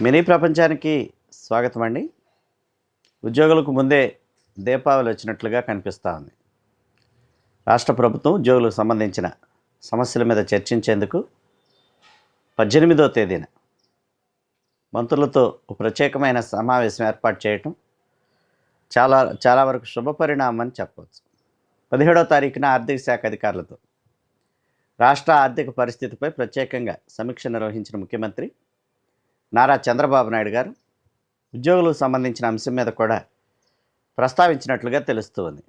Mini ప్రపంచానికి స్వాగతం అండి. ఉద్యోగులకు ముందే దీపావళి వచ్చినట్లుగా కనిపిస్తూ ఉంది. రాష్ట్ర ప్రభుత్వం ఉద్యోగులకు సంబంధించిన సమస్యల మీద చర్చించేందుకు పద్దెనిమిదో తేదీన మంత్రులతో ఒక ప్రత్యేకమైన సమావేశం ఏర్పాటు చేయటం చాలా చాలా వరకు శుభ పరిణామం అని చెప్పవచ్చు. పదిహేడో తారీఖున ఆర్థిక శాఖ అధికారులతో రాష్ట్ర ఆర్థిక పరిస్థితిపై ప్రత్యేకంగా సమీక్ష నిర్వహించిన ముఖ్యమంత్రి నారా చంద్రబాబు నాయుడు గారు ఉద్యోగులకు సంబంధించిన అంశం మీద కూడా ప్రస్తావించినట్లుగా తెలుస్తుంది.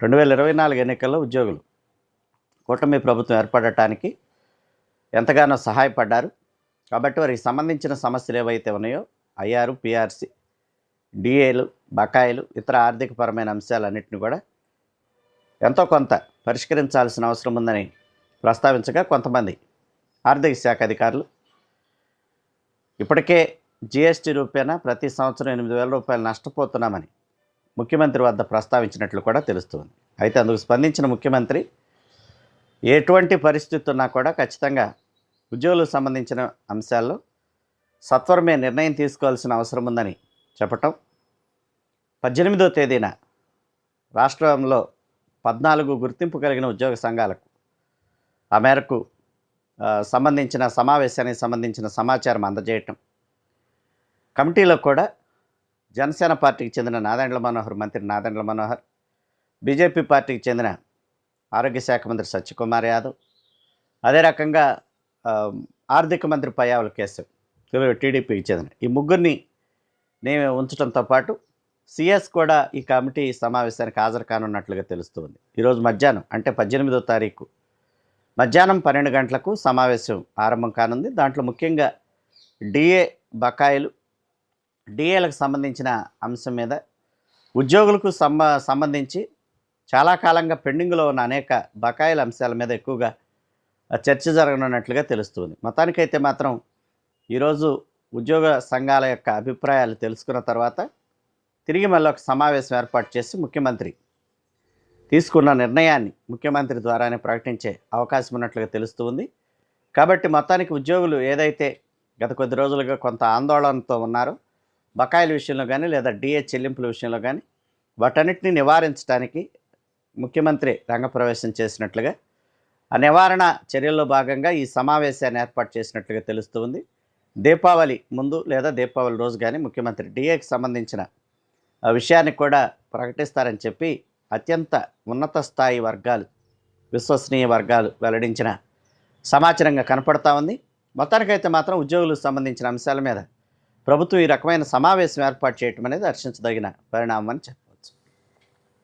రెండు వేల ఇరవై నాలుగు ఎన్నికల్లో ఉద్యోగులు కూటమి ప్రభుత్వం ఏర్పడటానికి ఎంతగానో సహాయపడ్డారు. కాబట్టి వారికి సంబంధించిన సమస్యలు ఏవైతే ఉన్నాయో ఐఆర్ పిఆర్సి డిఏలు బకాయిలు ఇతర ఆర్థికపరమైన అంశాలన్నింటినీ కూడా ఎంతో కొంత పరిష్కరించాల్సిన అవసరం ఉందని ప్రస్తావించగా కొంతమంది ఆర్థిక శాఖ అధికారులు ఇప్పటికే జీఎస్టీ రూపేణా ప్రతి సంవత్సరం ఎనిమిది వేల రూపాయలు నష్టపోతున్నామని ముఖ్యమంత్రి వద్ద ప్రస్తావించినట్లు కూడా తెలుస్తుంది. అయితే అందుకు స్పందించిన ముఖ్యమంత్రి ఎటువంటి పరిస్థితి ఉన్నా కూడా ఖచ్చితంగా ఉద్యోగులకు సంబంధించిన అంశాల్లో సత్వరమే నిర్ణయం తీసుకోవాల్సిన అవసరం ఉందని చెప్పటం పద్దెనిమిదో తేదీన రాష్ట్రంలో పద్నాలుగు గుర్తింపు కలిగిన ఉద్యోగ సంఘాలకు ఆ మేరకు సంబంధించిన సమావేశానికి సంబంధించిన సమాచారం అందజేయటం. కమిటీలో కూడా జనసేన పార్టీకి చెందిన నాదెండ్ల మనోహర్ మంత్రి నాదెండ్ల మనోహర్ బీజేపీ పార్టీకి చెందిన ఆరోగ్య శాఖ మంత్రి సత్యకుమార్ యాదవ్ అదే రకంగా ఆర్థిక మంత్రి పయ్యావుల కేశవ్ టీడీపీకి చెందిన ఈ ముగ్గురిని నేను ఉంచడంతో పాటు సిఎస్ కూడా ఈ కమిటీ సమావేశానికి హాజరు కానున్నట్లుగా తెలుస్తుంది ఈరోజు మధ్యాహ్నం అంటే పద్దెనిమిదో తారీఖు మధ్యాహ్నం పన్నెండు గంటలకు సమావేశం ఆరంభం కానుంది. దాంట్లో ముఖ్యంగా డిఏ బకాయిలు డిఏలకు సంబంధించిన అంశం మీద ఉద్యోగులకు సంబ సంబంధించి చాలా కాలంగా పెండింగ్లో ఉన్న అనేక బకాయిల అంశాల మీద ఎక్కువగా చర్చ జరగనున్నట్లుగా తెలుస్తుంది. మొత్తానికైతే మాత్రం ఈరోజు ఉద్యోగ సంఘాల యొక్క అభిప్రాయాలు తెలుసుకున్న తర్వాత తిరిగి మళ్ళీ ఒక సమావేశం ఏర్పాటు చేసి ముఖ్యమంత్రి తీసుకున్న నిర్ణయాన్ని ముఖ్యమంత్రి ద్వారానే ప్రకటించే అవకాశం ఉన్నట్లుగా తెలుస్తుంది కాబట్టి మొత్తానికి ఉద్యోగులు ఏదైతే గత కొద్ది రోజులుగా కొంత ఆందోళనతో ఉన్నారో బకాయిల విషయంలో కానీ లేదా డిఏ చెల్లింపుల విషయంలో కానీ వాటన్నిటిని నివారించడానికి ముఖ్యమంత్రి రంగప్రవేశం చేసినట్లుగా ఆ నివారణ చర్యల్లో భాగంగా ఈ సమావేశాన్ని ఏర్పాటు చేసినట్లుగా తెలుస్తుంది దీపావళి ముందు లేదా దీపావళి రోజు కానీ ముఖ్యమంత్రి డిఏకి సంబంధించిన ఆ విషయాన్ని కూడా ప్రకటిస్తారని చెప్పి అత్యంత ఉన్నత స్థాయి వర్గాలు విశ్వసనీయ వర్గాలు వెల్లడించిన సమాచారంగా కనపడతా ఉంది. మొత్తానికైతే మాత్రం ఉద్యోగులకు సంబంధించిన అంశాల మీద ప్రభుత్వం ఈ రకమైన సమావేశం ఏర్పాటు చేయటం అనేది హర్షించదగిన పరిణామం అని చెప్పారు